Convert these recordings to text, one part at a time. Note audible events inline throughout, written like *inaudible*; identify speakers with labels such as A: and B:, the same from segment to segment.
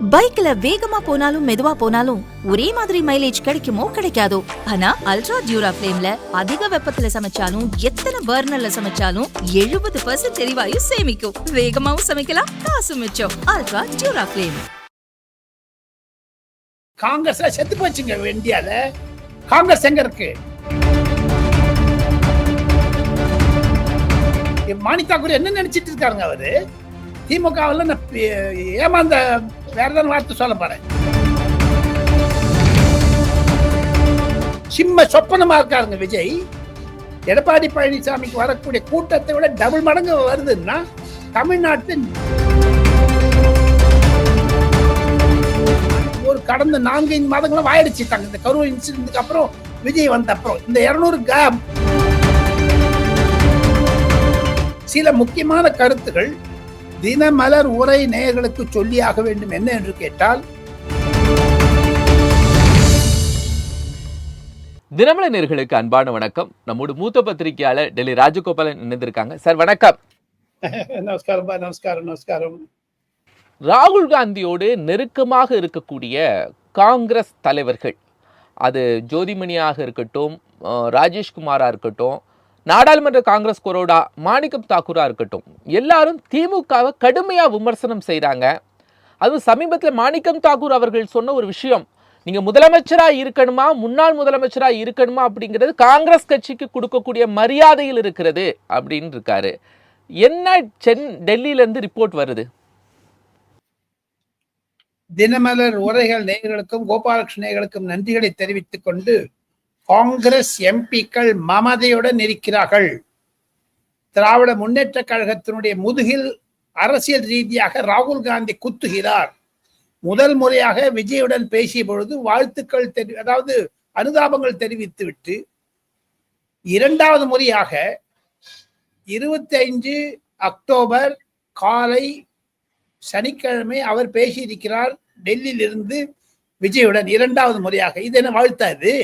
A: பைக்ல வேகமா போனாலும் மெதுவா போனாலும் ஒரே மாதிரி மைலேஜ் கிடைக்குமோ கிடைக்காதோ? ஆனா அல்ட்ரா டியூரா ஃபிளேம்ல அதிக வெப்பத்துல சமைச்சாலும் எத்தனை பர்னர்ல சமைச்சாலும் எழுபது பர்சன்ட் எரிவாயு சேமிக்கும். வேகமாவும் சமைக்கலாம் காசு மிச்சம். அல்ட்ரா டியூரா ஃபிளேம்
B: காங்கிரஸ் செத்து போச்சுங்க இந்தியால காங்கிரஸ் எங்க இருக்கு? மானிதா குரு என்ன நினைச்சிட்டு இருக்காருங்க அவரு? திமுகவில் ஏமாந்த வேற ஏதாவது வார்த்தை சொல்ல போறேன். சிம்ம சொப்பனமா இருக்காருங்க விஜய். எடப்பாடி பழனிசாமிக்கு வரக்கூடிய கூட்டத்தை விட டபுள் மடங்கு வருதுன்னா தமிழ்நாட்டின் ஒரு கடந்த நான்கு ஐந்து மாதங்களும் வாயடிச்சுட்டாங்க இந்த கரூர் இன்சிடென்ட்க்கு அப்புறம் விஜய் வந்த அப்புறம் இந்த இருநூறு கேப் சில முக்கியமான கருத்துகள் தினமலர் உரை நேயர்களுக்கு சொல்லியாக வேண்டும் என்ன என்று கேட்டால்
C: தினமலை நேர்களுக்கு அன்பான வணக்கம். நம்மோட மூத்த பத்திரிகையாளர் டெல்லி ராஜகோபாலன் இணைந்திருக்காங்க. சார் வணக்கம். *laughs*
B: நமஸ்காரம் நமஸ்காரம் நமஸ்காரம்.
C: ராகுல் காந்தியோடு நெருக்கமாக இருக்கக்கூடிய காங்கிரஸ் தலைவர்கள் அது ஜோதிமணியாக இருக்கட்டும் அஹ், ராஜேஷ்குமாரா இருக்கட்டும் நாடாளுமன்ற காங்கிரஸ் கொரோடா மாணிக்கம் தாக்கூரா இருக்கட்டும். எல்லாரும் திமுகவை கடுமையாக விமர்சனம் செய்கிறாங்க அதுவும் சமீபத்தில் மாணிக்கம் தாக்கூர் அவர்கள் சொன்ன ஒரு விஷயம். நீங்கள் முதலமைச்சராக இருக்கணுமா முன்னாள் முதலமைச்சராக இருக்கணுமா அப்படிங்கிறது காங்கிரஸ் கட்சிக்கு கொடுக்கக்கூடிய மரியாதையில் இருக்கிறது அப்படின்னு இருக்காரு. என்ன சென் டெல்லியிலேருந்து ரிப்போர்ட் வருது?
B: தினமலர் உரைகள் நேயர்களுக்கும் கோபாலகிருஷ்ண நேயர்களுக்கும் நன்றிகளை தெரிவித்துக் கொண்டு காங்கிரஸ் எம்பிக்கள் மமதையுடன் இருக்கிறார்கள். திராவிட முன்னேற்ற கழகத்தினுடைய முதுகில் அரசியல் ரீதியாக ராகுல் காந்தி குத்துகிறார். முதல் முறையாக விஜயுடன் பேசிய பொழுது வாழ்த்துக்கள் தெரி அதாவது அனுதாபங்கள் தெரிவித்துவிட்டு இரண்டாவது முறையாக இருபத்தி ஐந்து அக்டோபர் காலை சனிக்கிழமை அவர் பேசியிருக்கிறார் டெல்லியிலிருந்து விஜயுடன் இரண்டாவது முறையாக. இது என்ன வாழ்த்தா இது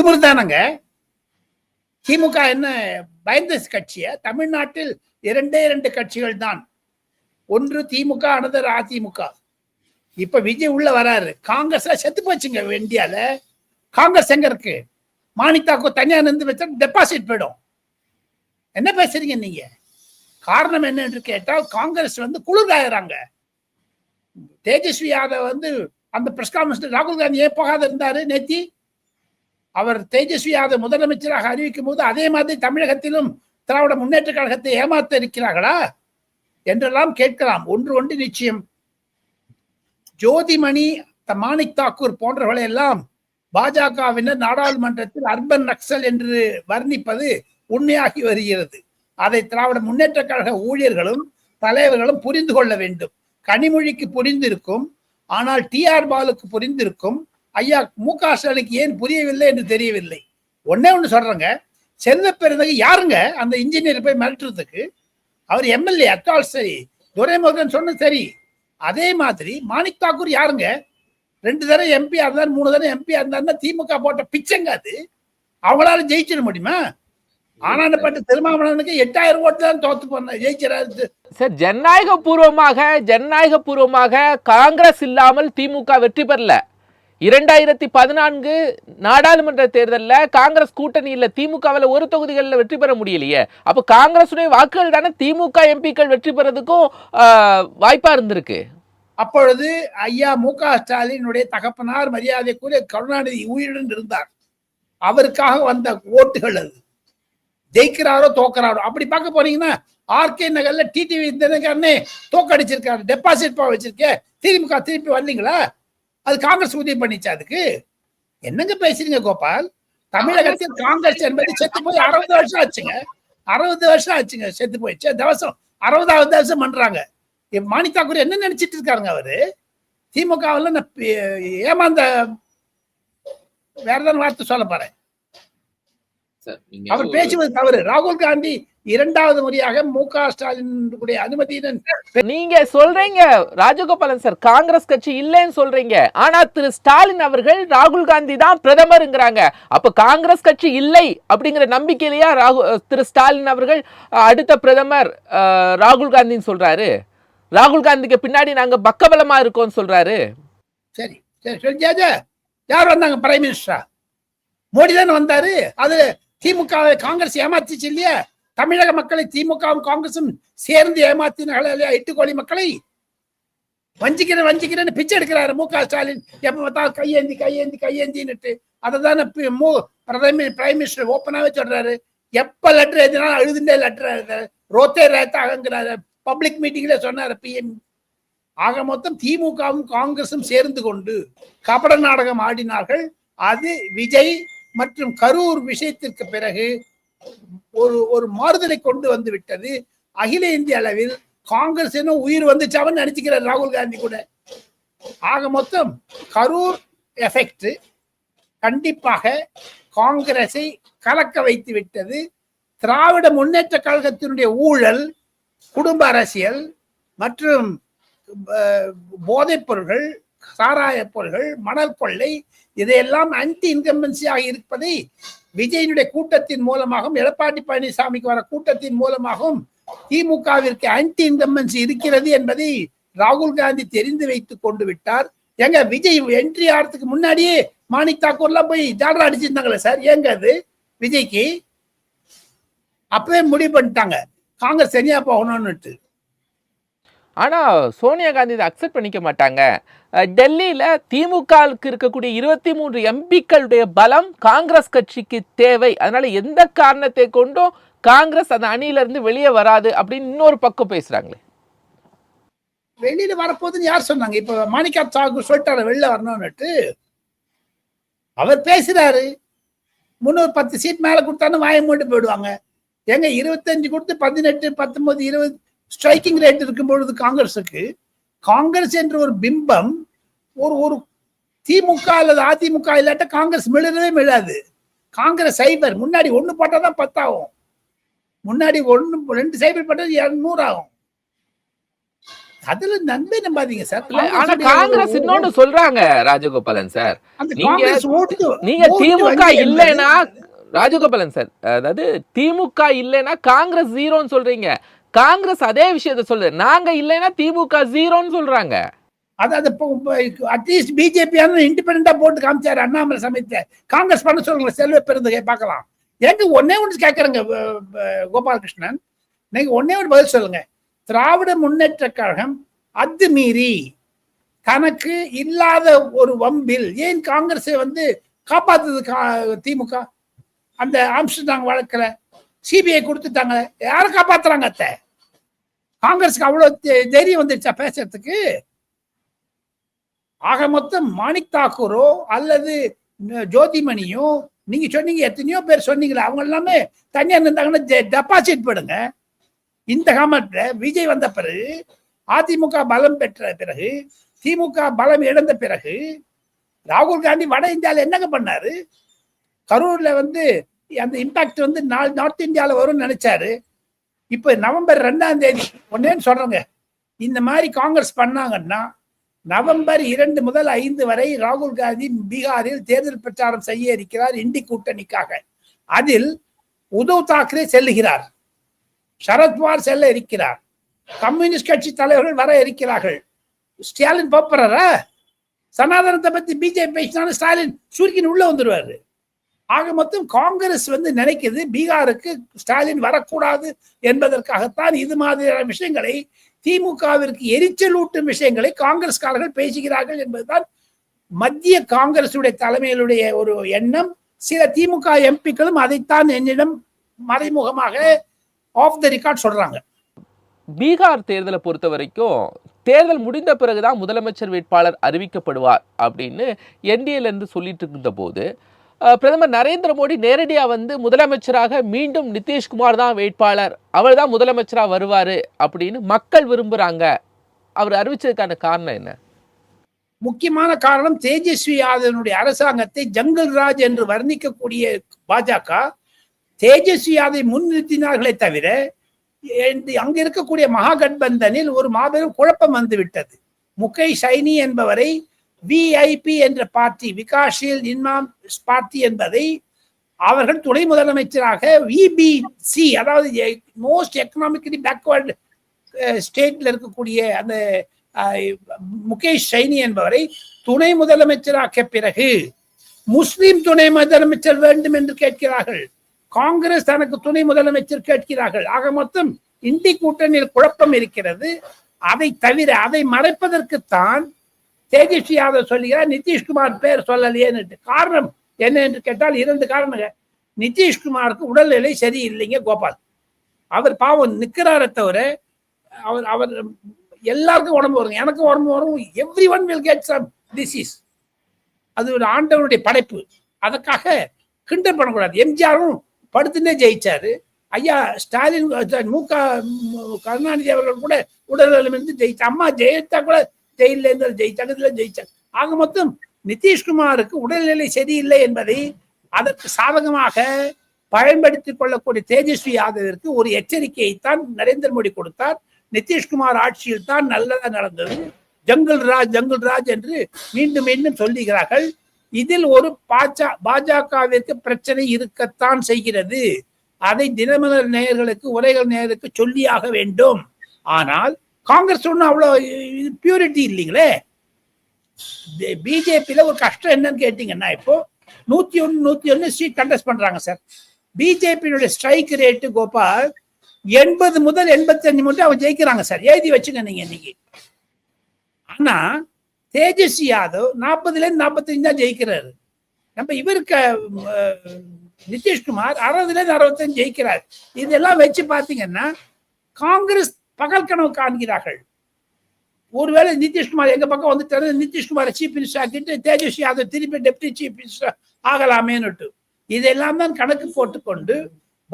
B: திமிர்தானங்க திமுக என்ன பயந்த கட்சிய? தமிழ்நாட்டில் இரண்டே இரண்டு கட்சிகள் தான் ஒன்று திமுக அனதர் அதிமுக. இப்ப விஜய் உள்ள வராரு. காங்கிரஸ்ல செத்து போச்சுங்க இந்தியால. காங்கிரஸ் எங்க இருக்கு? மானிதாக்கோ தனியா நின்று வச்சா டெபாசிட் போயிடும். என்ன பேசுறீங்க நீங்க? காரணம் என்னன்னு கேட்டால் காங்கிரஸ் வந்து குளிர்காயறாங்க. தேஜஸ்வி யாதவ் வந்து அந்த பிரஸ் கான்ஃபரன்ஸ் ராகுல் காந்தி ஏன் போகாத இருந்தாரு நேத்தி? அவர் தேஜஸ்வி யாதவ் முதலமைச்சராக அறிவிக்கும் போது அதே மாதிரி தமிழகத்திலும் திராவிட முன்னேற்ற கழகத்தை ஏமாத்த இருக்கிறார்களா? என்றெல்லாம் கேட்கலாம். ஒன்று ஒன்று நிச்சயம். ஜோதிமணி மாணிக் தாக்கூர் போன்றவர்களை எல்லாம் பாஜகவினர் நாடாளுமன்றத்தில் அர்பன் நக்சல் என்று வர்ணிப்பது உண்மையாகி வருகிறது. அதை திராவிட முன்னேற்ற கழக ஊழியர்களும் தலைவர்களும் புரிந்து கொள்ள வேண்டும். கனிமொழிக்கு புரிந்திருக்கும் ஆனால் டி ஆர் பாலுக்கு புரிந்திருக்கும் ஐயா மு க ஸ்டாலினுக்கு ஏன் புரியவில்லை என்று தெரியவில்லை. ஒன்னே ஒன்று சொல்றேங்க. செல்வ பெருந்தகை யாருங்க? அந்த இன்ஜினியர் போய் மிரட்டுறதுக்கு. அவர் எம்எல்ஏ அத்தால் சரி. துரைமுருகன் சொன்ன சரி. அதே மாதிரி மாணிக் தாக்கூர் யாருங்க? ரெண்டு தடவை எம்பி இருந்தார் மூணு தடவை எம்பி இருந்தாருன்னா திமுக போட்ட பிச்சைங்க அது. அவங்களால ஜெயிச்சிட முடியுமா? ஆனாண்டப்பட்ட திருமாவளவனுக்கு எட்டாயிரம் ஓட்டு தான் தோத்து போன ஜெயிச்சிடாரு
C: சார் ஜனநாயக பூர்வமாக ஜனநாயக பூர்வமாக காங்கிரஸ் இல்லாமல் திமுக வெற்றி பெறல. இரண்டாயிரத்தி பதினான்கு நாடாளுமன்ற தேர்தலில் காங்கிரஸ் கூட்டணியில் திமுகவில் ஒரு தொகுதிகளில் வெற்றி பெற முடியலையே. அப்போ காங்கிரஸுடைய வாக்குகள் தானே திமுக எம்பிக்கள் வெற்றி பெறதுக்கும் வாய்ப்பாக இருந்திருக்கு.
B: அப்பொழுது ஐயா மு க ஸ்டாலினுடைய தகப்பனார் மரியாதைக்குரிய கருணாநிதி உயிருடன் இருந்தார். அவருக்காக வந்த ஓட்டுகள் அது. ஜெயிக்கிறாரோ தோக்கிறாரோ. அப்படி பார்க்க போனீங்கன்னா ஆர்கே நகர்ல டிடிவி தினகரனே தோக்கடிச்சிருக்காரு. டெபாசிட் பா வச்சிருக்கேன் திமுக திருப்பி வரலீங்களா? அது காங்கிரஸ் உதவி பண்ணிச்சு அதுக்கு? என்னங்க பேசுறீங்க கோபால்? தமிழகத்தில் காங்கிரஸ் என்பது செத்து போய் அறுபது வருஷம் ஆச்சுங்க. அறுபது வருஷம் ஆச்சுங்க செத்து போயிடுச்சு. தவசம் அறுபதாவது வருஷம் பண்றாங்க. மாணிக் தாக்கூர் என்ன நினைச்சிட்டு இருக்காருங்க அவரு? திமுகவில் ஏமாந்த வேற ஏதாவது வார்த்தை சொல்ல போறேன். அவர் பேசுவது தவறு. ராகுல் காந்தி இரண்டாவது முறையாக மு க ஸ்டாலினுடைய அனுமதியுடன்
C: நீங்க சொல்றீங்க ராஜகோபாலன் சார் காங்கிரஸ் கட்சி இல்லைன்னு சொல்றீங்க. ஆனா திரு ஸ்டாலின் அவர்கள் ராகுல் காந்தி தான் பிரதமருங்கிறாங்க. அப்ப காங்கிரஸ் கட்சி இல்லை அப்படிங்கிற நம்பிக்கையிலேயா ராகு திரு ஸ்டாலின் அவர்கள் அடுத்த பிரதமர் ராகுல் காந்தின்னு சொல்றாரு? ராகுல் காந்திக்கு பின்னாடி நாங்க பக்கபலமா இருக்கோம்னு சொல்றாரு.
B: சரி சரி. யார் வந்தாங்க? பிரைம் மினிஸ்டரா மோடி தானே வந்தாரு. அது திமுக காங்கிரஸ் ஏமாத்திச்சு இல்லையா? தமிழக மக்களை திமுகவும் காங்கிரசும் சேர்ந்து ஏமாத்தினாங்களே இல்லையா எட்டு கோடி மக்களை? வஞ்சிக்கிறேன் வஞ்சிக்கிறேன்னு பிச்சை எடுக்கிறாரு மு க ஸ்டாலின். எப்ப பார்த்தாலும் கையேந்தி கையேந்தி கையேந்தின்னுட்டு. அதை தானே மு பிரதம பிரைம் மினிஸ்டர் ஓப்பனாவே சொல்றாரு. எப்ப லெட்டர் எழுதினாலும் அழுதுண்டே லெட்டர் ரோத்தே ரேத்தாகங்கிறாரு. பப்ளிக் மீட்டிங்ல சொன்னாரு பிஎம் ஆக மொத்தம் திமுகவும் காங்கிரசும் சேர்ந்து கொண்டு கபட நாடகம் ஆடினார்கள். அது விஜய் மற்றும் கரூர் விஷயத்திற்கு பிறகு ஒரு ஒரு மாறுதலை கொண்டு வந்து விட்டது. அகில இந்திய அளவில் காங்கிரஸ் என்ன உயிர் வந்துச்சாவன்னு நினைச்சுக்கிறார் ராகுல் காந்தி கூட. ஆக மொத்தம் கரூர் எஃபெக்ட் கண்டிப்பாக காங்கிரஸை கலக்க வைத்து விட்டது. திராவிட முன்னேற்ற கழகத்தினுடைய ஊழல் குடும்ப அரசியல் மற்றும் போதைப் பொருள்கள் சாராயப் பொருள்கள் மணல் கொள்ளை இதையெல்லாம் ஆன்டி இன்கம்பன்சியாக இருப்பதை விஜயனுடைய கூட்டத்தின் மூலமாகவும் எடப்பாடி பழனிசாமிக்கு வர கூட்டத்தின் மூலமாகவும் திமுகவிற்கு ஆன்டி இன்கம்பன்சி இருக்கிறது என்பதை ராகுல் காந்தி தெரிந்து வைத்துக் கொண்டு விட்டார். எங்க விஜய் என்ட்ரி ஆகிறதுக்கு முன்னாடியே மாணிக் தாக்கூர்லாம் போய் ஜாலரா அடிச்சிருந்தாங்களே சார்? ஏங்க அது? விஜய்க்கு? அப்பவே முடிவு பண்ணிட்டாங்க. காங்கிரஸ் தனியா போகணும்னுட்டு.
C: ஆனா சோனியா காந்தி இதை அக்செப்ட் பண்ணிக்க மாட்டாங்க. டெல்லியில் டெல்லியில திமுகவுக்கு இருக்கக்கூடிய இருபத்தி மூன்று எம்பிக்களுடைய பலம் காங்கிரஸ் கட்சிக்கு தேவை. அதனால எந்த காரணத்தை கொண்டும் காங்கிரஸ் அந்த அணியில இருந்து வெளியே வராது அப்படின்னு இன்னொரு பக்கம் பேசுறாங்களே.
B: வெளியில வரப்போகுதுன்னு யார் சொன்னாங்க? இப்ப மாணிக்கா சாகு சொல்லிட்டாரு வெளில வரணும்னுட்டு. அவர் பேசுறாரு. முன்னூறு பத்து சீட் மேல கொடுத்தாலும் வாய மூட்டு போயிடுவாங்க. ஏங்க இருபத்தஞ்சு கொடுத்து பதினெட்டு பத்தொன்பது இருபது ஸ்ட்ரைக்கிங் ரேட் இருக்கும் பொழுது காங்கிரஸுக்கு காங்கிரஸ் என்ற ஒரு பிம்பம் ஒரு ஒரு திமுக அல்லது அதிமுக இல்லாட்ட காங்கிரஸ் மிளறவே மிளாது. காங்கிரஸ் சைபர் முன்னாடி ஒண்ணு போட்டாதான் பத்தாகும். முன்னாடி ஒண்ணு ரெண்டு சைபர் போட்டது இருநூறு ஆகும். அதுல நன்மை நம்பாதீங்க சார்.
C: ஆனா காங்கிரஸ் இன்னொன்னு சொல்றாங்க ராஜகோபாலன் சார். நீங்க- நீங்க திமுக இல்லைன்னா ராஜகோபாலன் சார் அதாவது திமுக இல்லைன்னா காங்கிரஸ் ஜீரோன்னு சொல்றீங்க. காங்கிரஸ் அதே விஷயத்த சொல்லுது. நாங்க இல்லைன்னா திமுக ஜீரோன்னு சொல்றாங்க.
B: அதாவது அட்லீஸ்ட் பிஜேபி இண்டிபெண்டா போட்டு காமிச்சாரு அண்ணாமலை சமயத்தை காங்கிரஸ் பண்ண சொல்லுங்க செல்வ பெருந்தகை பார்க்கலாம். எனக்கு ஒன்னே ஒன்று கேட்குறேங்க கோபாலகிருஷ்ணன். நீங்க ஒன்னே ஒன்று பதில் சொல்லுங்க. திராவிட முன்னேற்ற கழகம் அத்துமீறி தனக்கு இல்லாத ஒரு வம்பில் ஏன் காங்கிரஸை வந்து காப்பாத்துது கா- திமுக? அந்த ஆம்ஸ்டர்டாங் வழக்குல சிபிஐ கொடுத்துட்டாங்க. யாரை காப்பாத்துறாங்க அத்த? காங்கிரஸ்க்கு அவ்வளவு தைரியம் வந்துருச்சா பேசுறதுக்கு? ஆக மொத்தம் மாணிக் தாக்கூரோ அல்லது ஜோதிமணியோ நீங்க சொன்னீங்க எத்தனையோ பேர் சொன்னீங்களே அவங்க எல்லாமே தனியா இருந்தாங்கன்னா டெபாசிட் போடுங்க. இந்த காமத்துல விஜய் வந்த பிறகு அதிமுக பலம் பெற்ற பிறகு திமுக பலம் இழந்த பிறகு ராகுல் காந்தி வட இந்தியால என்னங்க பண்ணாரு? கரூர்ல வந்து அந்த இம்பாக்ட் வந்து நாள் நார்த் இந்தியாவில் வரும்னு நினைச்சாரு. இப்போ நவம்பர் ரெண்டாம் தேதி ஒன்னேன்னு சொல்றேங்க. இந்த மாதிரி காங்கிரஸ் பண்ணாங்கன்னா நவம்பர் இரண்டு முதல் ஐந்து வரை ராகுல் காந்தி பீகாரில் தேர்தல் பிரச்சாரம் செய்ய இருக்கிறார் இண்டி கூட்டணிக்காக. அதில் உத்தவ் தாக்கரே செல்லுகிறார். சரத்பவார் செல்ல இருக்கிறார். கம்யூனிஸ்ட் கட்சி தலைவர்கள் வர இருக்கிறார்கள். ஸ்டாலின் போப்புறாரா சனாதனத்தை பத்தி பிஜேபி பேசினாலும் ஸ்டாலின் சுருக்கின் உள்ள வந்துடுவாரு ஆக மொத்தம் காங்கிரஸ் வந்து நினைக்குது பீகாருக்கு ஸ்டாலின் வரக்கூடாது என்பதற்காகத்தான் இது மாதிரியான விஷயங்களை திமுகவிற்கு எரிச்சலூட்டும் விஷயங்களை காங்கிரஸ்காரர்கள் பேசுகிறார்கள் என்பதுதான் மத்திய காங்கிரசுடைய தலைமையிலுடைய ஒரு எண்ணம். சில திமுக எம்பிக்களும் அதைத்தான் என்னிடம் மறைமுகமாக ஆஃப் த ரெக்கார்ட் சொல்றாங்க.
C: பீகார் தேர்தலை பொறுத்த வரைக்கும் தேர்தல் முடிந்த பிறகுதான் முதலமைச்சர் வேட்பாளர் அறிவிக்கப்படுவார் அப்படின்னு என்டிஏல இருந்து சொல்லிட்டு இருந்த போது பிரதமர் நரேந்திர மோடி நேரடியாக வந்து முதலமைச்சராக மீண்டும் நிதிஷ்குமார் தான் வேட்பாளர். அவர் தான் முதலமைச்சராக வருவார் அப்படின்னு மக்கள் விரும்புகிறாங்க அவர் அறிவிச்சதுக்கான காரணம் என்ன?
B: முக்கியமான காரணம் தேஜஸ்வி யாதவனுடைய அரசாங்கத்தை ஜங்கல் ராஜ் என்று வர்ணிக்கக்கூடிய பாஜக தேஜஸ்வி யாதை முன்னிறுத்தினார்களே தவிர அங்க இருக்கக்கூடிய மகாகட்பந்தனில் ஒரு மாபெரும் குழப்பம் வந்துவிட்டது. முகேஷ் சைனி என்பவரை விஐபி என்ற பார்ட்டி விகாஷீல் இன்மாம் பார்ட்டி என்பதை அவர்கள் துணை முதலமைச்சராக விபிசி அதாவது மோஸ்ட் எக்கனாமிக்கலி பேக்வர்டு ஸ்டேட்ல இருக்கக்கூடிய அந்த அஹ், முகேஷ் சைனி என்பவரை துணை முதலமைச்சராக்க பிறகு முஸ்லிம் துணை முதலமைச்சர் வேண்டும் என்று கேட்கிறார்கள். காங்கிரஸ் தனக்கு துணை முதலமைச்சர் கேட்கிறார்கள். ஆக மொத்தம் இந்தி கூட்டணியில் குழப்பம் இருக்கிறது. அதை தவிர அதை மறைப்பதற்குத்தான் தேஜஸ்வி யாதவ் சொல்லுகிறார் நிதிஷ்குமார் பேர் சொல்லலையேன்னு காரணம் என்ன என்று கேட்டால் இரண்டு காரணங்க நிதிஷ்குமாருக்கு உடல்நிலை சரியில்லைங்க கோபால். அவர் பாவம் நிற்கிறார தவிர அவர் அவர் எல்லாருக்கும் உடம்பு வரும். எனக்கும் உடம்பு வரும். Every one will get some disease அது ஒரு ஆண்டவனுடைய படைப்பு. அதற்காக கிண்டல் பண்ணக்கூடாது. எம்ஜிஆரும் படுத்துனே ஜெயிச்சாரு. ஐயா ஸ்டாலின் மு க கருணாநிதி அவர்கள் கூட உடல்நலம் இருந்து ஜெயிச்சா அம்மா ஜெயித்தா கூட ஜெயில இருந்து ஜெயிச்சாங்க இதுல ஜெயிச்சாங்க ஆக மொத்தம் நிதிஷ்குமாருக்கு உடல்நிலை சரியில்லை என்பதை அதற்கு சாதகமாக பயன்படுத்திக் கொள்ளக்கூடிய தேஜஸ்வி யாதவிற்கு ஒரு எச்சரிக்கையை தான் நரேந்திர மோடி கொடுத்தார். நிதிஷ்குமார் ஆட்சியில் தான் நல்லதா நடந்தது. ஜங்கல் ராஜ் ஜங்கல் ராஜ் என்று மீண்டும் மீண்டும் சொல்லுகிறார்கள். இதில் ஒரு பாஜா பாஜகவிற்கு பிரச்சனை இருக்கத்தான் செய்கிறது. அதை தினமலர் நேயர்களுக்கு உரைகள் நேயருக்கு சொல்லியாக வேண்டும். ஆனால் காங்கிரஸ் ஒன்றும் அவ்வளோ பியூரிட்டி இல்லைங்களே? பிஜேபியில ஒரு கஷ்டம் என்னன்னு கேட்டீங்கன்னா இப்போ நூத்தி ஒன்னு நூத்தி ஒன்று சீட் கண்டெஸ்ட் பண்றாங்க சார் பிஜேபியினுடைய ஸ்ட்ரைக் ரேட்டு கோபால் எண்பது முதல் எண்பத்தஞ்சு மட்டும் அவங்க ஜெயிக்கிறாங்க சார் எழுதி வச்சுங்க நீங்கள் இன்னைக்கு. ஆனா தேஜஸ்வி யாதவ் நாற்பதுலேருந்து நாற்பத்தஞ்சு தான் ஜெயிக்கிறாரு. நம்ம இவருக்கு நிதிஷ்குமார் அறுபதுல இருந்து அறுபத்தஞ்சு ஜெயிக்கிறார். இதெல்லாம் வச்சு பாத்தீங்கன்னா காங்கிரஸ் பகல் கனவு காண்கிறார்கள். ஒருவேளை நிதிஷ்குமார் எங்க பக்கம் வந்துட்டாரு? நிதிஷ்குமாரை சீஃப் மினிஸ்டர் ஆக்கிட்டு தேஜஸ்வி யாதவ் திருப்பி டெப்டி சீஃப் மினிஸ்டர் ஆகலாமேன்னுட்டு. இதெல்லாம் தான் கணக்கு போட்டுக்கொண்டு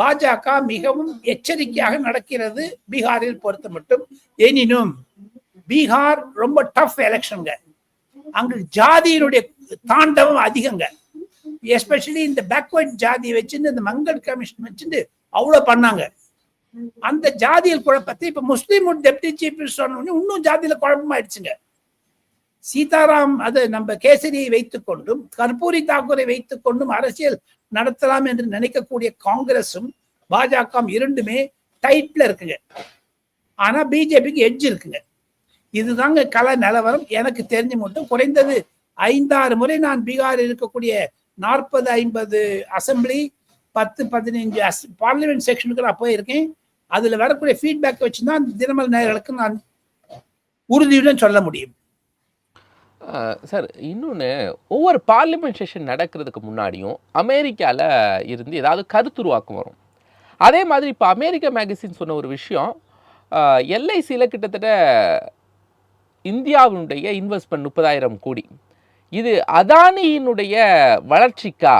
B: பாஜக மிகவும் எச்சரிக்கையாக நடக்கிறது பீகாரில் பொறுத்த மட்டும். எனினும் பீகார் ரொம்ப டஃப் எலெக்ஷனுங்க அங்கு ஜாதியினுடைய தாண்டவம் அதிகங்க. எஸ்பெஷலி இந்த பேக்வர்ட் ஜாதியை வச்சுட்டு இந்த மங்கள் கமிஷன் வச்சுட்டு அவ்வளவு பண்ணாங்க. அந்த ஜாதியல் குழப்பத்தை இப்ப முஸ்லீம் டெப்டி சீஃப் மினிஸ்டர் இன்னும் ஜாதியில குழப்பமாயிடுச்சுங்க. சீதாராம் அது நம்ம கேசரியை வைத்துக் கொண்டும் கற்பூரி தாக்கூரை வைத்துக் கொண்டும் அரசியல் நடத்தலாம் என்று நினைக்கக்கூடிய காங்கிரஸும் பாஜக இரண்டுமே டைட்ல இருக்குங்க. ஆனா பிஜேபிக்கு எட்ஜ் இருக்குங்க. இதுதாங்க கல நிலவரம். எனக்கு தெரிஞ்சு மட்டும் குறைந்தது ஐந்தாறு முறை நான் பீகாரில் இருக்கக்கூடிய நாற்பது ஐம்பது அசெம்பிளி பத்து பதினைஞ்சு பார்லிமெண்ட் செக்ஷனுக்கு நான் போயிருக்கேன். அதில் வரக்கூடிய ஃபீட்பேக் வச்சு தான் தினமல் நேர்களுக்கு நான் உறுதியுடன் சொல்ல முடியும்.
C: சார் இன்னொன்று ஒவ்வொரு பார்லிமெண்ட் செஷன் நடக்கிறதுக்கு முன்னாடியும் அமெரிக்காவில் இருந்து ஏதாவது கருத்துருவாக்கம் வரும். அதே மாதிரி இப்போ அமெரிக்க மேகசின் சொன்ன ஒரு விஷயம் எல்ஐசியில் கிட்டத்தட்ட இந்தியாவினுடைய இன்வெஸ்ட்மெண்ட் முப்பதாயிரம் கோடி. இது அதானியினுடைய வளர்ச்சிக்கா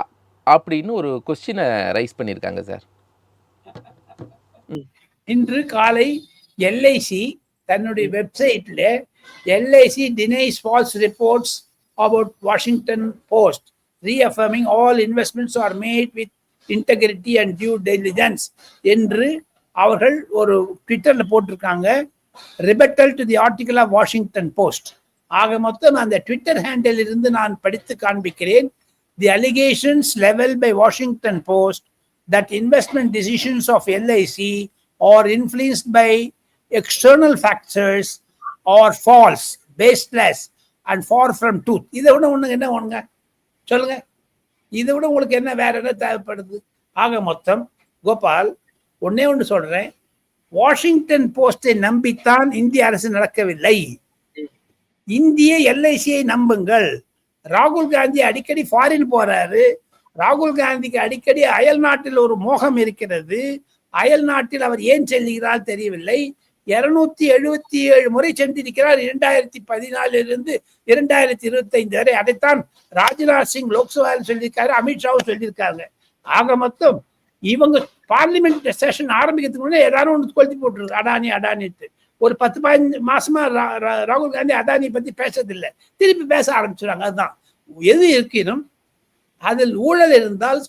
C: அப்படின்னு ஒரு கொஸ்டினை ரைஸ் பண்ணியிருக்காங்க சார்
B: இன்று காலை எல்ஐசி தன்னுடைய வெப்சைட்ல LIC denies false reports about Washington Post reaffirming all investments are made with integrity and due diligence என்று அவர்கள் ஒரு ட்விட்டரில் போட்டிருக்காங்க. Rebuttal to the article of Washington Post ஆக மொத்தம் அந்த ட்விட்டர் ஹேண்டில் இருந்து நான் படித்து காண்பிக்கிறேன். The allegations levelled by Washington Post that investment decisions of LIC or influenced by external factors are false, baseless, and far from truth. இதை விட ஒண்ணுங்க என்ன ஒண்ணுங்க சொல்லுங்க. இதை விட உங்களுக்கு என்ன வேற என்ன தேவைப்படுது? ஆக மொத்தம் கோபால் ஒன்னே ஒன்று சொல்றேன். வாஷிங்டன் போஸ்டை நம்பித்தான் இந்திய அரசு நடக்கவில்லை. இந்திய எல்ஐசியை நம்புங்கள். ராகுல் காந்தி அடிக்கடி ஃபாரின் போறாரு. ராகுல் காந்திக்கு அடிக்கடி அயல் நாட்டில் ஒரு மோகம் இருக்கிறது. அயல் நாட்டில் அவர் ஏன் செல்கிறார் தெரியவில்லை. இருநூத்தி எழுபத்தி ஏழு முறை சென்றிருக்கிறார். இரண்டாயிரத்தி பதினாலிருந்து இரண்டாயிரத்தி இருபத்தி ஐந்து வரை. அதைத்தான் ராஜ்நாத் சிங் லோக்சபாவில் சொல்லியிருக்காரு அமித்ஷாவும் சொல்லியிருக்காங்க. ஆக மொத்தம் இவங்க பார்லிமெண்ட் செஷன் ஆரம்பிக்கிறதுக்கு முன்னே ஏதாவது ஒன்று கொளுத்தி போட்டுருக்கு அடானி அடானிட்டு ஒரு பத்து பதினஞ்சு மாசமா ரா- ரா- ராகுல் காந்தி அதானி பத்தி பேசுறதில்லை. திருப்பி பேச ஆரம்பிச்சுறாங்க. அதுதான். எது இருக்கினும் அதில் ஊழல் இருந்தால்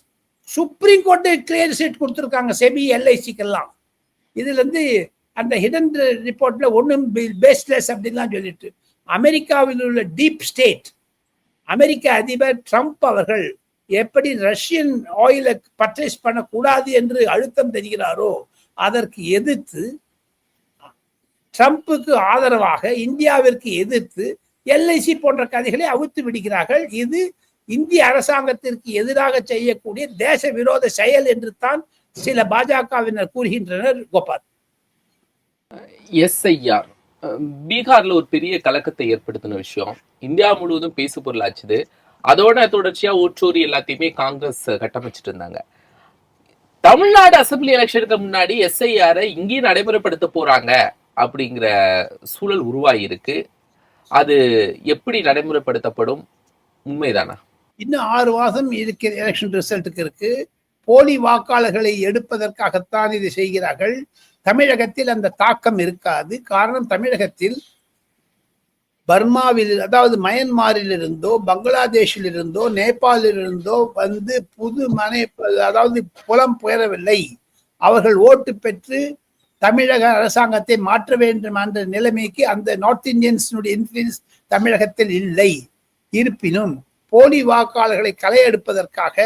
B: சுப்ரீம் கோர்ட்டு கிளியர் சீட் கொடுத்துருக்காங்க செபி எல்ஐசிக்கெல்லாம் இதுலேருந்து அந்த ஹிடன் ரிப்போர்ட்டில் ஒன்றும் பேஸ்லெஸ் அப்படின்லாம் சொல்லிட்டு. அமெரிக்காவில் உள்ள டீப் ஸ்டேட் அமெரிக்க அதிபர் ட்ரம்ப் அவர்கள் எப்படி ரஷ்யன் ஆயிலை பர்ச்சேஸ் பண்ணக்கூடாது என்று அழுத்தம் தெரிகிறாரோ அதற்கு எதிர்த்து ட்ரம்ப்புக்கு ஆதரவாக இந்தியாவிற்கு எதிர்த்து எல்ஐசி போன்ற கதைகளை அவிழ்த்து விடுகிறார்கள். இது இந்திய அரசாங்கத்திற்கு எதிராக செய்யக்கூடிய தேச விரோத செயல் என்று தான் சில பாஜகவினர் கூறுகின்றனர் கோபால்.
C: எஸ்ஐஆர் பீகார்ல ஒரு பெரிய கலக்கத்தை ஏற்படுத்தின விஷயம். இந்தியா முழுவதும் பேசு பொருளாச்சுது அதோட தொடர்ச்சியா ஓற்றோரி எல்லாத்தையுமே காங்கிரஸ் கட்டமைச்சிட்டு இருந்தாங்க. தமிழ்நாடு அசெம்பிளி எலெக்ஷனுக்கு முன்னாடி எஸ்ஐஆரை இங்கேயும் நடைமுறைப்படுத்த போறாங்க அப்படிங்கிற சூழல் உருவாகி இருக்கு. அது எப்படி நடைமுறைப்படுத்தப்படும்? உண்மைதானா?
B: இன்னும் ஆறு மாதம் இருக்கிற எலெக்ஷன் ரிசல்ட்டுக்கு இருக்கு. போலி வாக்காளர்களை எடுப்பதற்காகத்தான் இதை செய்கிறார்கள். தமிழகத்தில் அந்த தாக்கம் இருக்காது. காரணம் தமிழகத்தில் பர்மாவில் அதாவது மயன்மாரிலிருந்தோ பங்களாதேஷிலிருந்தோ பங்களாதேஷில் இருந்தோ வந்து புது மனை அதாவது புலம் பெயரவில்லை. அவர்கள் ஓட்டு பெற்று தமிழக அரசாங்கத்தை மாற்ற வேண்டும் என்ற நிலைமைக்கு அந்த நார்த் இந்தியன்ஸினுடைய இன்ஃபுளுன்ஸ் தமிழகத்தில் இல்லை. இருப்பினும் போலி வாக்காளர்களை களையெடுப்பதற்காக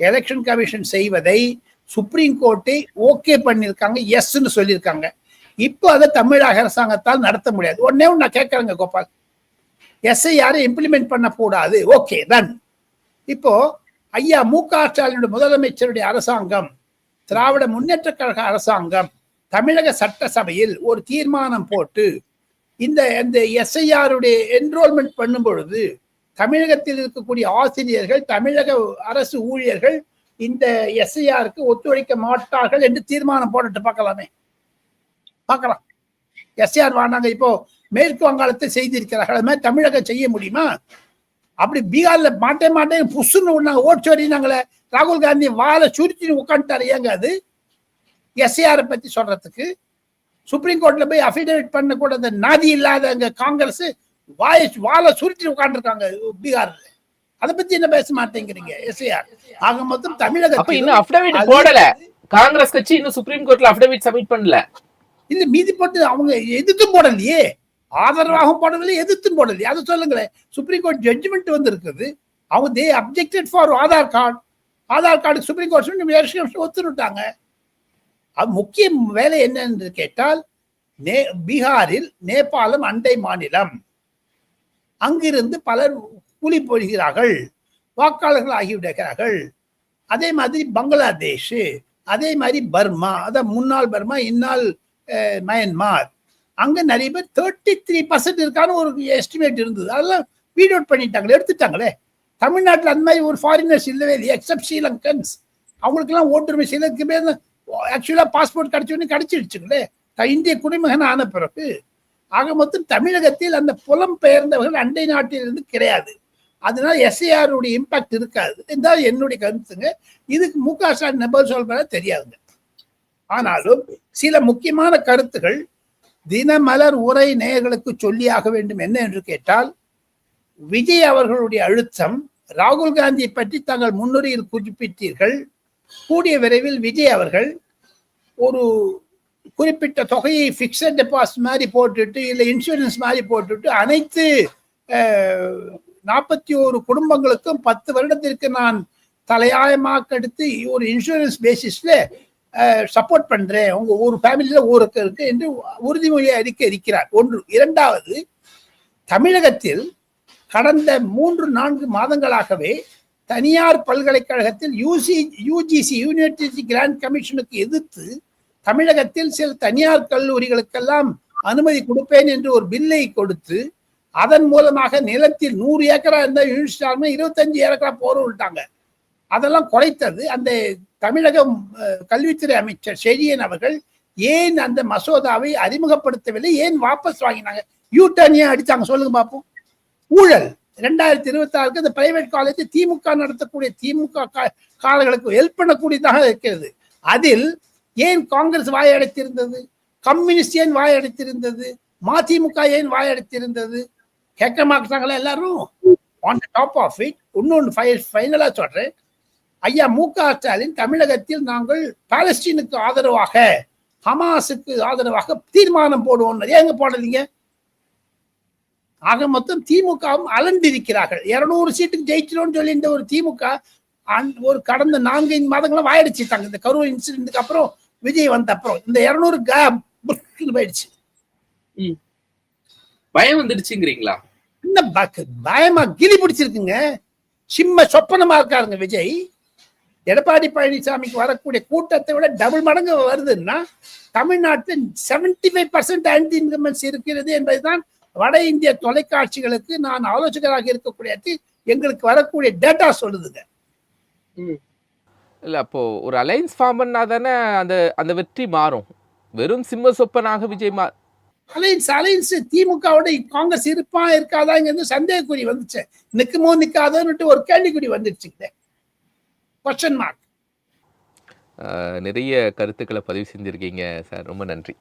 B: எலெக்ஷன் கமிஷன் செய்வதை சுப்ரீம் கோர்ட்டை ஓகே பண்ணியிருக்காங்க எஸ்ன்னு சொல்லியிருக்காங்க. இப்போ அதை தமிழக அரசாங்கத்தால் நடத்த முடியாது. உடனே ஒன்று நான் கேட்குறேங்க கோபால். எஸ்ஐஆரை இம்ப்ளிமெண்ட் பண்ணக்கூடாது. ஓகே தன் இப்போ ஐயா மு க ஸ்டாலினுடைய முதலமைச்சருடைய அரசாங்கம் திராவிட முன்னேற்ற கழக அரசாங்கம் தமிழக சட்டசபையில் ஒரு தீர்மானம் போட்டு இந்த இந்த எஸ்ஐஆருடைய என்ரோல்மெண்ட் பண்ணும் பொழுது தமிழகத்தில் இருக்கக்கூடிய ஆசிரியர்கள் தமிழக அரசு ஊழியர்கள் இந்த எஸ்ஐஆருக்கு ஒத்துழைக்க மாட்டார்கள் என்று தீர்மானம் போட்டுட்டு பார்க்கலாமே. பார்க்கலாம். எஸ்ஐஆர் வாங்கினாங்க இப்போ மேற்கு வங்காளத்தை செய்திருக்கிறார்கள். அது மாதிரி தமிழகம் செய்ய முடியுமா? அப்படி பீகார்ல மாட்டே மாட்டேன் புஷ்ன்னு ஒண்ணாங்க ஓட்டு வரினாங்களே ராகுல் காந்தி வாழை சுருத்தின்னு உட்காந்துட்டாரு. ஏங்க அது? எஸ்ஐஆரை பத்தி சொல்றதுக்கு. சுப்ரீம் கோர்ட்ல போய் அஃபிடேவிட் பண்ண கூட அந்த நாதி இல்லாத அங்க காங்கிரஸ் வாய வாழை சுருட்டி உட்காந்துருக்காங்க பீகார்ல. அதை பத்தி என்ன பேச மாட்டேங்கிறீங்க எஸ்ஐஆர் ஆக மொத்தம்
C: அப்ப
B: தமிழக
C: இன்னும் அபிடவிட் போடல. காங்கிரஸ் கட்சி இன்னும் சுப்ரீம் கோர்ட்ல அபிடவிட் சப்மிட் பண்ணல.
B: இல்ல மீதி போட்டு அவங்க எதிர்த்தும் போடலையே. ஆதரவாகவும் போடவில்லை எதிர்த்தும் போடலையே. அதை சொல்லுங்களேன். சுப்ரீம் கோர்ட் ஜட்ஜ்மெண்ட் வந்து இருக்குது அவங்க they objected for Aadhaar card Aadhaar card supreme court ஒத்துருட்டாங்க. அது முக்கிய வேலை என்ன என்று கேட்டால் நே பீகாரில் நேபாளம் அண்டை மாநிலம். அங்கிருந்து பலர் கூலி போடுகிறார்கள் வாக்காளர்கள் ஆகிவிடுகிறார்கள் அதே மாதிரி பங்களாதேஷ் அதே மாதிரி பர்மா அதான் முன்னாள் பர்மா இந்நாள் மயன்மார். அங்க நிறைய பேர் தேர்ட்டி த்ரீ பர்சன்ட் இருக்கான்னு ஒரு எஸ்டிமேட் இருந்தது. அதெல்லாம் வீட் அவுட் பண்ணிட்டாங்களே எடுத்துட்டாங்களே. தமிழ்நாட்டில் அந்த மாதிரி ஒரு ஃபாரினர்ஸ் இல்லவே இல்லை எக்ஸப்ட் ஸ்ரீலங்கன்ஸ். அவங்களுக்கெல்லாம் ஓட்டுரிமை சிலருக்கு பேர் ஆக்சுவலாக பாஸ்போர்ட் கிடச்சோன்னு கிடச்சிடுச்சுங்களே த- இந்திய குடிமகன் ஆன பிறகு. ஆக மொத்தம் தமிழகத்தில் அந்த புலம் பெயர்ந்தவர்கள் அண்டை நாட்டிலிருந்து கிடையாது. அதனால எஸ்ஐஆர் உடைய இம்பாக்ட் இருக்காது. இதுதான் என்னுடைய கருத்துங்க. இதுக்கு மு க ஸ்டாலின் நபர் சொல்ற தெரியாதுங்க. ஆனாலும் சில முக்கியமான கருத்துகள் தினமலர் உரை நேயர்களுக்கு சொல்லியாக வேண்டும் என்ன என்று கேட்டால் விஜய் அவர்களுடைய அழுத்தம் ராகுல் காந்தியை பற்றி தாங்கள் முன்னுரையில் குறிப்பிட்டீர்கள். கூடிய விரைவில் விஜய் அவர்கள் ஒரு குறிப்பிட்ட தொகையை ஃபிக்ஸட் டெபாசிட் மாதிரி போட்டுட்டு இல்லை இன்சூரன்ஸ் மாதிரி போட்டுட்டு அனைத்து நாற்பத்தி ஒரு குடும்பங்களுக்கும் பத்து வருடத்திற்கு நான் தலையாயமாக எடுத்து ஒரு இன்சூரன்ஸ் பேசிஸில் சப்போர்ட் பண்ணுறேன் உங்கள் ஒரு ஃபேமிலியில் ஊருக்கு இருக்கு என்று உறுதிமொழியை அளிக்க இருக்கிறார். ஒன்று. இரண்டாவது தமிழகத்தில் கடந்த மூன்று நான்கு மாதங்களாகவே தனியார் பல்கலைக்கழகத்தில் யூசி யூஜிசி யூனிவர்சிட்டி கிராண்ட் கமிஷனுக்கு எதிர்த்து தமிழகத்தில் சில தனியார் கல்லூரிகளுக்கெல்லாம் அனுமதி கொடுப்பேன் என்று ஒரு பில்லை கொடுத்து அதன் மூலமாக நிலத்தில் நூறு ஏக்கரா இருந்த யூனிவர்சிட்டி இருபத்தஞ்சு ஏக்கரா போற விட்டாங்க அதெல்லாம் குறைத்தது. அந்த தமிழகம் கல்வித்துறை அமைச்சர் செழியன் அவர்கள் ஏன் அந்த மசோதாவை அறிமுகப்படுத்தவில்லை? ஏன் வாபஸ் வாங்கினாங்க? யூ டர்ன் ஏன் சொல்லுங்க பார்ப்போம் ஊழல். ரெண்டாயிரத்தி இருபத்தி ஆறுக்கு இந்த பிரைவேட் காலேஜ் திமுக நடத்தக்கூடிய திமுக காலங்களுக்கு ஹெல்ப் பண்ணக்கூடியதாக இருக்கிறது. அதில் ஏன் காங்கிரஸ் வாயடைத்திருந்தது? கம்யூனிஸ்ட் ஏன் வாயடைத்திருந்தது? மதிமுக ஏன் வாயடைத்திருந்தது? கேட்க மாட்டாங்களா எல்லாரும்? ஆன் டாப் ஆஃப் இட் இன்னொன்று ஃபைனலாக சொல்றேன். ஐயா மு க ஸ்டாலின் தமிழகத்தில் நாங்கள் பாலஸ்டீனுக்கு ஆதரவாக ஹமாஸுக்கு ஆதரவாக தீர்மானம் போடுவோம். ஏங்க போடலீங்க ஆக மொத்தம் திமுகவும் அலண்டிருக்கிறார்கள். இருநூறு சீட்டுக்கு ஜெயிச்சிடும் சொல்லி இந்த ஒரு திமுக ஒரு கடந்த நான்கு மாதங்களும் வாயடிச்சுட்டாங்க. இந்த கரூர் இன்சிடென்ட்டுக்கு அப்புறம் விஜய் வந்த அப்புறம் இந்த இருநூறு போயிடுச்சு.
D: பயம் வந்துடுச்சுங்கிறீங்களா?
B: என்ன பயமா கிளி பிடிச்சிருக்குங்க. சிம்ம சொப்பனமா இருக்காருங்க விஜய். எடப்பாடி பழனிசாமிக்கு வரக்கூடிய கூட்டத்தை விட டபுள் மடங்கு வருதுன்னா தமிழ்நாட்டில் seventy five percent anti incumbence இருக்கிறது என்பதுதான் வட இந்திய தொலைக்காட்சிகளுக்கு நான் ஆலோசகராக இருக்கக்கூடிய எங்களுக்கு வரக்கூடிய டேட்டா சொல்லுதுங்க.
C: இல்ல அப்போ ஒரு அலைன்ஸ் ஃபார்ம் பண்ணா தானே அந்த அந்த வெற்றி மாறும். வெறும் சிம்ம சொப்பனாக விஜய் மா
B: அலைன்ஸ் அலைன்ஸ் திமுகவோட காங்கிரஸ் இருப்பா இருக்காதாங்கிறது சந்தேகக்குறி வந்துச்சு. நிக்குமோ நிக்காதோன்னுட்டு ஒரு கேள்விக்குறி வந்துடுச்சுங்க கொஸ்டின் மார்க்
C: நிறைய கருத்துக்களை பதிவு செஞ்சிருக்கீங்க சார். ரொம்ப நன்றி.